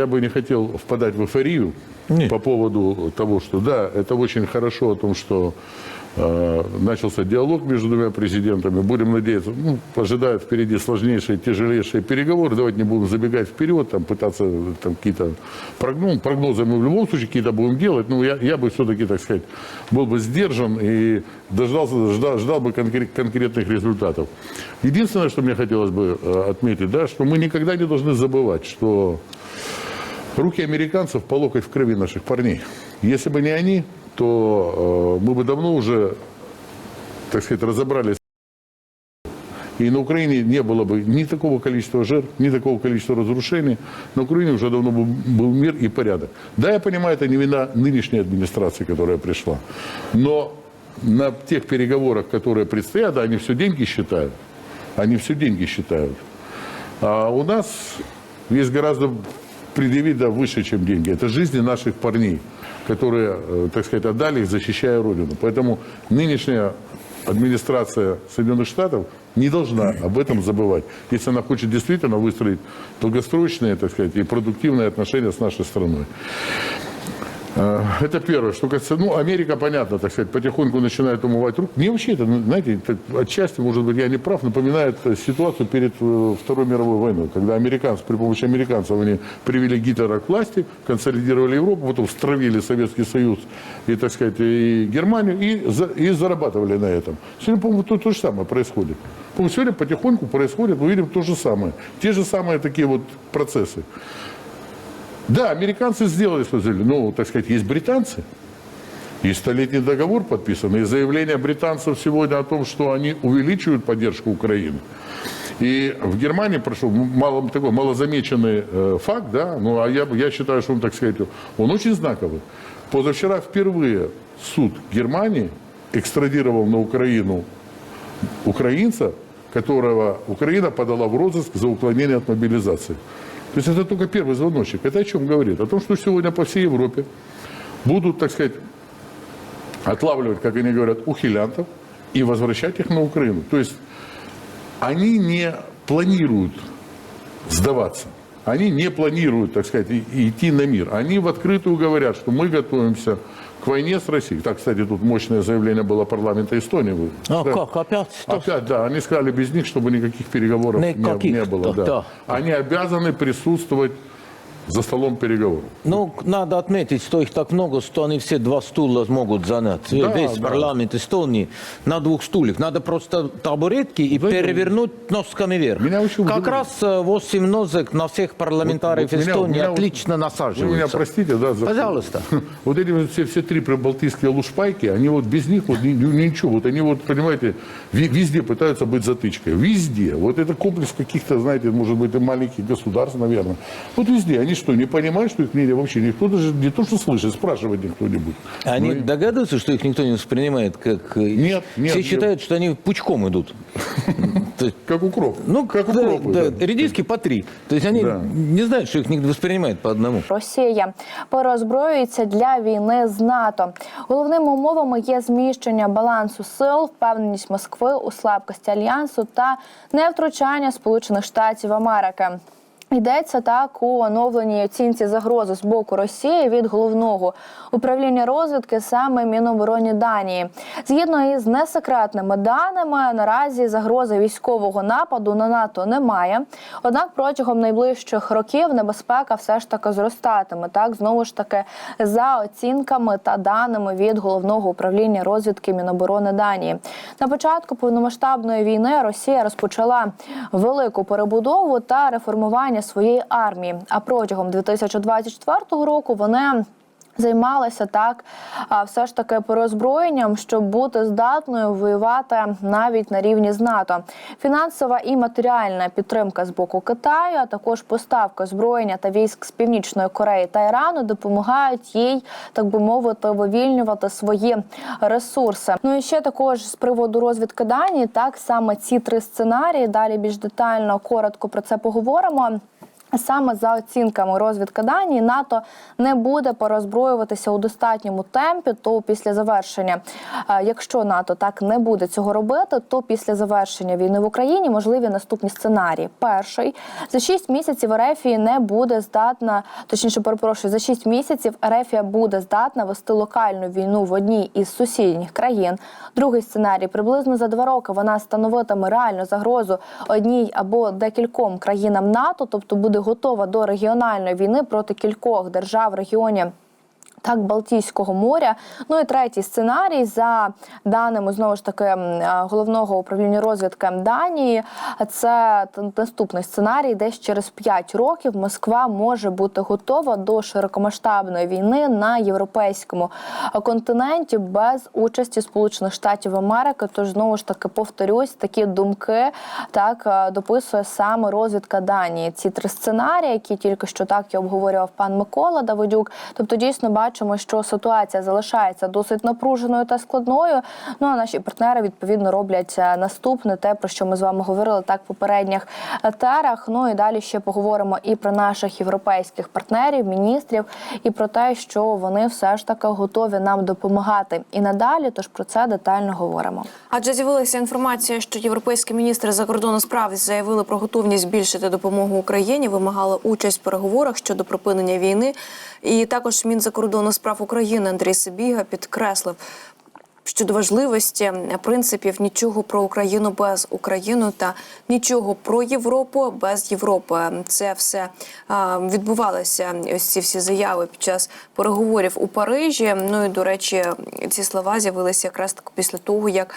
я бы не хотел впадать в эйфорию Не. по поводу того, что да, это очень хорошо о том, что э, начался диалог между двумя президентами. Будем надеяться, ну, ожидают впереди сложнейшие, тяжелейшие переговоры. Давайте не будем забегать вперед, там, пытаться там, какие-то прогнозы. Прогнозы мы в любом случае какие-то будем делать. Но я, я бы все-таки, так сказать, был бы сдержан и дождался, ждал, ждал бы конкре- конкретных результатов. Единственное, что мне хотелось бы э, отметить, да, что мы никогда не должны забывать, что Руки американцев по локоть в крови наших парней. Если бы не они, то э, мы бы давно уже, так сказать, разобрались. И на Украине не было бы ни такого количества жертв, ни такого количества разрушений. На Украине уже давно был, мир и порядок. Да, я понимаю, это не вина нынешней администрации, которая пришла. Но на тех переговорах, которые предстоят, они все деньги считают. Они все деньги считают. А у нас есть гораздо предъявить да, выше, чем деньги. Это жизни наших парней, которые, э, так сказать, отдали их, защищая Родину. Поэтому нынешняя администрация Соединенных Штатов не должна об этом забывать, если она хочет действительно выстроить долгосрочные, так сказать, и продуктивные отношения с нашей страной. Э, Это первое. Что касается, ну, Америка, понятно, так сказать, потихоньку начинает умывать руки. Мне вообще это, знаете, так, отчасти, может быть, я не прав, напоминает ситуацию перед э, Второй мировой войной, когда американцы, при помощи американцев, они привели Гитлера к власти, консолидировали Европу, потом стравили Советский Союз и, так сказать, и Германию, и, и зарабатывали на этом. Сегодня, по-моему, то, то же самое происходит. По-моему, сегодня потихоньку происходит, мы видим то же самое. Те же самые такие вот процессы. Да, американцы сделали свое дело. Ну, так сказать, есть британцы. И столетний договор подписан, и заявление британцев сегодня о том, что они увеличивают поддержку Украины. И в Германии прошел мало, такой малозамеченный э, факт, да, ну а я, я считаю, что он, так сказать, он очень знаковый. Позавчера впервые суд Германии экстрадировал на Украину украинца, которого Украина подала в розыск за уклонение от мобилизации. То есть это только первый звоночек. Это о чем говорит? О том, что сегодня по всей Европе будут, так сказать, отлавливать, как они говорят, ухилянтов и возвращать их на Украину. То есть они не планируют сдаваться. Они не планируют, так сказать, и- и идти на мир. Они в открытую говорят, что мы готовимся к войне с Россией. Так, кстати, тут мощное заявление было парламента Эстонии. Вы А сказали. как? Опять? Что? Опять, да, они сказали без них, чтобы никаких переговоров не, Никаких, не было. да, Да. да. Они обязаны присутствовать за столом переговоров. Ну, надо отметить, что их так много, что они все два стула смогут занять. Да, Весь да. парламент Эстонии на двух стульях. Надо просто табуретки и перевернуть носками вверх. Меня очень как удивляет. раз э, 8 носок на всех парламентариев Вот меня- Эстонии меня вот- отлично Вы меня насаживаются. простите, да? за- Пожалуйста. Вот эти вот все, все три прибалтийские лушпайки, они вот без них вот ни- ни- ничего. Вот они вот, понимаете, везде пытаются быть затычкой. Везде. Вот это комплекс каких-то, знаете, может быть, и маленьких государств, наверное. Вот везде. Они что, не понимают, что их мнение вообще никто даже не то, что слышит, спрашивать никто не будет. Они Ну и- догадываются, что их никто не воспринимает как... э, Нет, нет, Все нет. считают, что они пучком идут. То есть, Как укроп. Ну, как да, укропы. да, да. редиски по три. То есть они Да. не знают, что их никто воспринимает по одному. Росія переозброюється для війни з НАТО. Головними умовами є зміщення балансу сил, впевненість Москви у слабкості альянсу та невтручання Сполучених Штатів Америки. Йдеться так у оновленій оцінці загрози з боку Росії від головного управління розвідки саме Міноборони Данії. Згідно із несекретними даними, наразі загрози військового нападу на НАТО немає. Однак протягом найближчих років небезпека все ж таки зростатиме. Так знову ж таки за оцінками та даними від головного управління розвідки Міноборони Данії. На початку повномасштабної війни Росія розпочала велику перебудову та реформування своєї армії. А протягом 2024 року вони Займалися так, а, все ж таки переозброєнням, щоб бути здатною воювати навіть на рівні з НАТО. Фінансова і матеріальна підтримка з боку Китаю, а також поставка озброєння та військ з північної Кореї та Ірану допомагають їй, так би мовити, вивільнювати свої ресурси. Ну і ще також з приводу розвідки Данії, так саме ці три сценарії. Далі більш детально коротко про це поговоримо. Саме за оцінками розвідки Данії, НАТО не буде порозброюватися у достатньому темпі. То після завершення, е, якщо НАТО так не буде цього робити, то після завершення війни в Україні можливі наступні сценарії. Перший за 6 місяців Ерефія не буде здатна, точніше, перепрошую, за 6 місяців Ерефія буде здатна вести локальну війну в одній із сусідніх країн. Другий сценарій приблизно за два роки вона становитиме реальну загрозу одній або декільком країнам НАТО, тобто буде готова до регіональної війни проти кількох держав в регіоні. Так, Балтійського моря. Ну і третій сценарій, за даними знову ж таки е, головного управління розвідки Данії, це наступний сценарій. Десь через 5 років Москва може бути готова до широкомасштабної війни на європейському континенті без участі Сполучених Штатів Америки. Тож знову ж таки повторюсь, такі думки так е, дописує саме розвідка Данії. Ці три сценарії, які тільки що так і обговорював пан Микола Давидюк. Тобто, дійсно бачимо, що ситуація залишається досить напруженою та складною. Ну а наші партнери відповідно роблять е, наступне, те про що ми з вами говорили так в попередніх етерах. Ну і далі ще поговоримо і про наших європейських партнерів, міністрів, і про те, що вони все ж таки готові нам допомагати і надалі. Тож про це детально говоримо. Адже з'явилася інформація, що європейські міністри закордонних справ заявили про готовність збільшити допомогу Україні, вимагали участь в переговорах щодо припинення війни. І також Мінзакордонних справ України Андрій Сибіга підкреслив. Щодо важливості принципів нічого про Україну без України та нічого про Європу без Європи. Це все відбувалося. Ось ці всі заяви під час переговорів у Парижі. Ну і до речі, ці слова з'явилися якраз так після того, як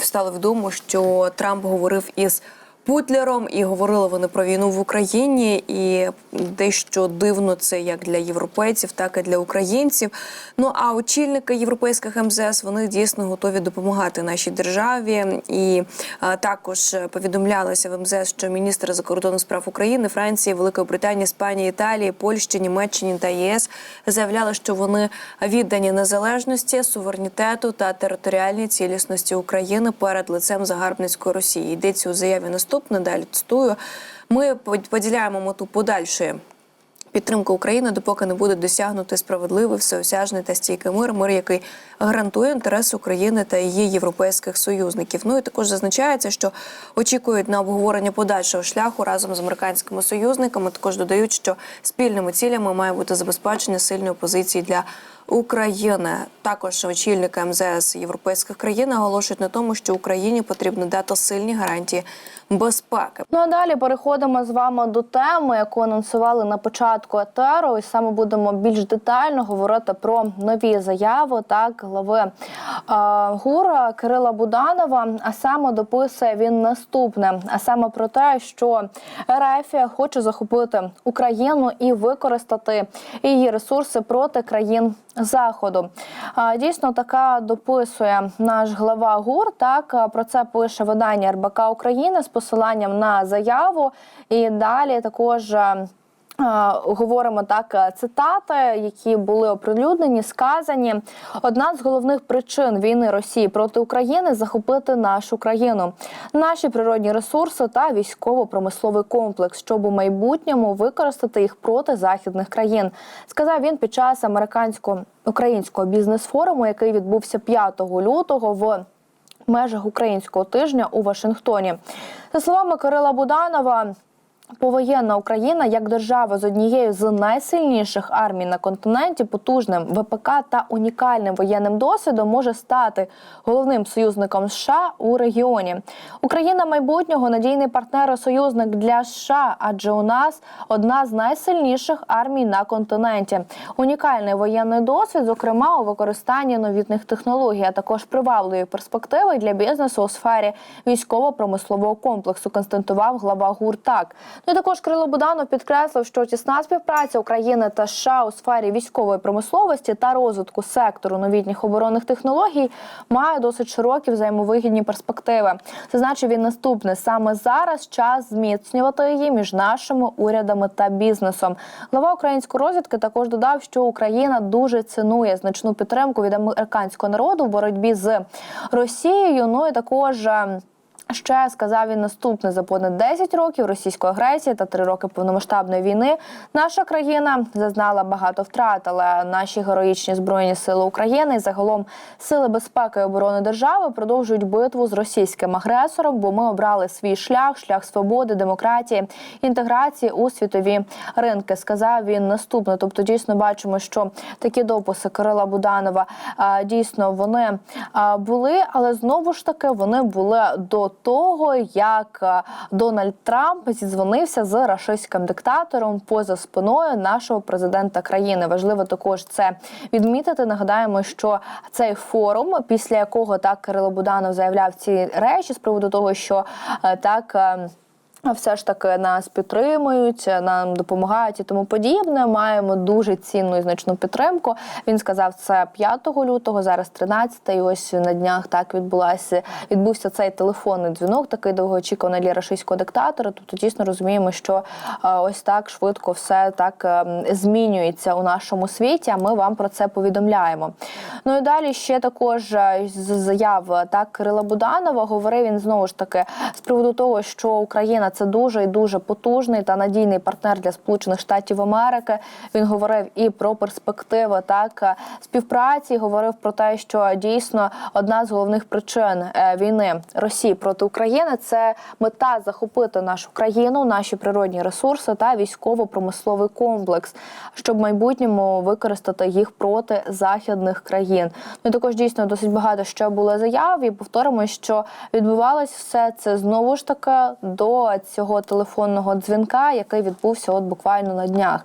стало відомо, що Трамп говорив із Путлером і говорили вони про війну в Україні, і дещо дивно це як для європейців, так і для українців. Ну а очільники європейських МЗС вони дійсно готові допомагати нашій державі. І а, також повідомлялося в МЗС, що міністри закордонних справ України, Франції, Великої Британії, Іспанії, Італії, Польщі, Німеччині та ЄС заявляли, що вони віддані незалежності, суверенітету та територіальній цілісності України перед лицем загарбницької Росії. Йдеться у заяві наступне. Далі цитую. Ми поділяємо мету подальшої. Підтримка України, допоки не буде досягнути справедливий, всеосяжний та стійкий мир, мир, який гарантує інтереси України та її європейських союзників. Ну і також зазначається, що очікують на обговорення подальшого шляху разом з американськими союзниками. Також додають, що спільними цілями має бути забезпечення сильної позиції для України. Також очільники МЗС європейських країн наголошують на тому, що Україні потрібно дати сильні гарантії безпеки. Ну а далі переходимо з вами до теми, яку анонсували на початку етеру, і саме будемо більш детально говорити про нові заяви так глави е, ГУР Кирила Буданова. А саме дописує він наступне: а саме про те, що РФ хоче захопити Україну і використати її ресурси проти країн. Заходу дійсно така дописує наш глава ГУР. Так про це пише видання РБК України з посиланням на заяву. І далі також. Е, Говоримо так, е, цитати, які були оприлюднені, сказані. Одна з головних причин війни Росії проти України захопити нашу країну, наші природні ресурси та військово-промисловий комплекс, щоб у майбутньому використати їх проти західних країн, сказав він під час американського українського бізнес-форуму, який відбувся 5 лютого в межах українського тижня у Вашингтоні. За словами Кирила Буданова. Повоєнна Україна як держава з однією з найсильніших армій на континенті, потужним ВПК та унікальним воєнним досвідом може стати головним союзником США у регіоні. Україна майбутнього надійний партнер і союзник для США, адже у нас одна з найсильніших армій на континенті. Унікальний воєнний досвід, зокрема у використанні новітних технологій, а також привабливі перспективи для бізнесу у сфері військово-промислового комплексу. Константував глава ГУР так. Ну і також Крило Буданов підкреслив, що тісна співпраця України та США у сфері військової промисловості та розвитку сектору новітніх оборонних технологій має досить широкі взаємовигідні перспективи. Зазначив він наступне: саме зараз час зміцнювати її між нашими урядами та бізнесом. Глава української розвідки також додав, що Україна дуже цінує значну підтримку від американського народу в боротьбі з Росією. Ну і також. Ще сказав він наступне за понад 10 років російської агресії та 3 роки повномасштабної війни. Наша країна зазнала багато втрат, але наші героїчні збройні сили України і загалом сили безпеки і оборони держави продовжують битву з російським агресором, бо ми обрали свій шлях, шлях свободи, демократії, інтеграції у світові ринки. Сказав він наступне. Тобто, дійсно бачимо, що такі дописи Кирила Буданова дійсно вони були, але знову ж таки вони були до того, як а, Дональд Трамп зідзвонився з рашистським диктатором поза спиною нашого президента країни. Важливо також це відмітити. Нагадаємо, що цей форум, після якого так Кирило Буданов заявляв ці речі з приводу того, що е, так. Е, все ж таки нас підтримують, нам допомагають і тому подібне. Маємо дуже цінну і значну підтримку. Він сказав це 5 лютого, зараз 13 і ось на днях так відбулася. Відбувся цей телефонний дзвінок, такий довгоочікуваний для рашистського диктатора. Тобто дійсно розуміємо, що е, ось так швидко все так е, змінюється у нашому світі. А ми вам про це повідомляємо. Ну і далі ще також е, з заяв так Кирила Буданова говорив він знову ж таки з приводу того, що Україна це дуже і дуже потужний та надійний партнер для Сполучених Штатів Америки. Він говорив і про перспективи так е, співпраці. Говорив про те, що дійсно одна з головних причин е, війни Росії проти України це мета захопити нашу країну, наші природні ресурси та військово-промисловий комплекс, щоб в майбутньому використати їх проти західних країн. Ну і також дійсно досить багато ще було заяв. І повторимо, що відбувалось все це знову ж таки до цього телефонного дзвінка, який відбувся от буквально на днях.